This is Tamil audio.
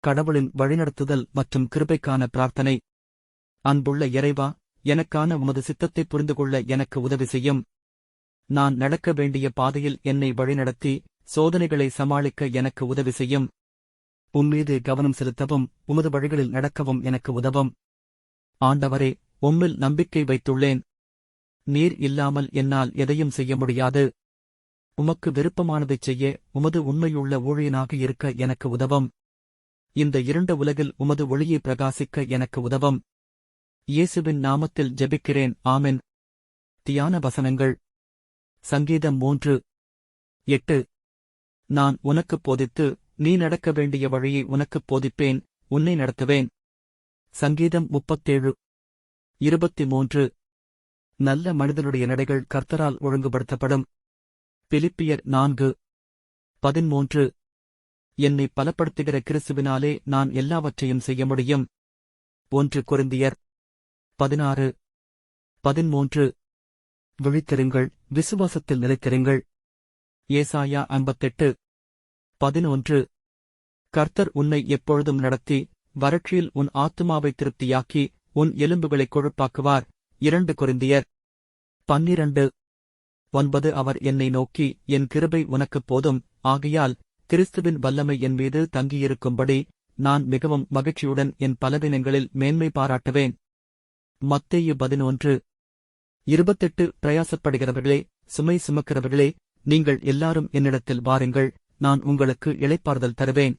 கடவுளின் வழிநடத்துதல் மற்றும் கிருபைக்கான பிரார்த்தனை. அன்புள்ள இறைவா எனக்கான உமது சித்தத்தை புரிந்து கொள்ள எனக்கு உதவி செய்யும். நான் நடக்க வேண்டிய பாதையில் என்னை வழிநடத்தி சோதனைகளை சமாளிக்க எனக்கு உதவி செய்யும். உம்மீது கவனம் செலுத்தவும் உமது வழிகளில் நடக்கவும் எனக்கு உதவும். ஆண்டவரே உம்மில் நம்பிக்கை வைத்துள்ளேன். நீர் இல்லாமல் என்னால் எதையும் செய்ய முடியாது. உமக்கு விருப்பமானதைச் செய்ய உமது உண்மையுள்ள ஊழியனாக இருக்க எனக்கு உதவும். இந்த இருண்ட உலகில் உமது ஒளியை பிரகாசிக்க எனக்கு உதவும். இயேசுவின் நாமத்தில் ஜெபிக்கிறேன். ஆமென். தியான வசனங்கள். சங்கீதம் மூன்று. எட்டு. நான் உனக்குப் போதித்து நீ நடக்க வேண்டிய வழியை உனக்குப் போதிப்பேன் உன்னை நடத்துவேன். சங்கீதம் முப்பத்தேழு. இருபத்தி மூன்று நல்ல மனிதனுடைய நடைகள் கர்த்தரால் ஒழுங்குபடுத்தப்படும். பிலிப்பியர் நான்கு. பதிமூன்று. என்னை பலப்படுத்துகிற கிறிஸ்துவினாலே நான் எல்லாவற்றையும் செய்ய முடியும். ஒன்று கொரிந்தியர் பதினாறு பதிமூன்று விழித்திருங்கள் விசுவாசத்தில் நிலைத்திருங்கள். ஏசாயா ஐம்பத்தெட்டு பதினொன்று. கர்த்தர் உன்னை எப்பொழுதும் நடத்தி வறட்சியில் உன் ஆத்துமாவை திருப்தியாக்கி உன் எலும்புகளை கொழுப்பாக்குவார். இரண்டு கொரிந்தியர் பன்னிரண்டு. ஒன்பது அவர் என்னை நோக்கி என் கிருபை உனக்குப் போதும். ஆகையால் கிறிஸ்துவின் வல்லமை என் மீது தங்கியிருக்கும்படி நான் மிகவும் மகிழ்ச்சியுடன் என் பலதினங்களில் மேன்மை பாராட்டுவேன். மத்தேயு பதினொன்று. இருபத்தெட்டு. பிரயாசப்படுகிறவர்களே சுமை சுமக்கிறவர்களே நீங்கள் எல்லாரும் என்னிடத்தில் வாருங்கள் நான் உங்களுக்கு இளைப்பாறுதல் தருவேன்.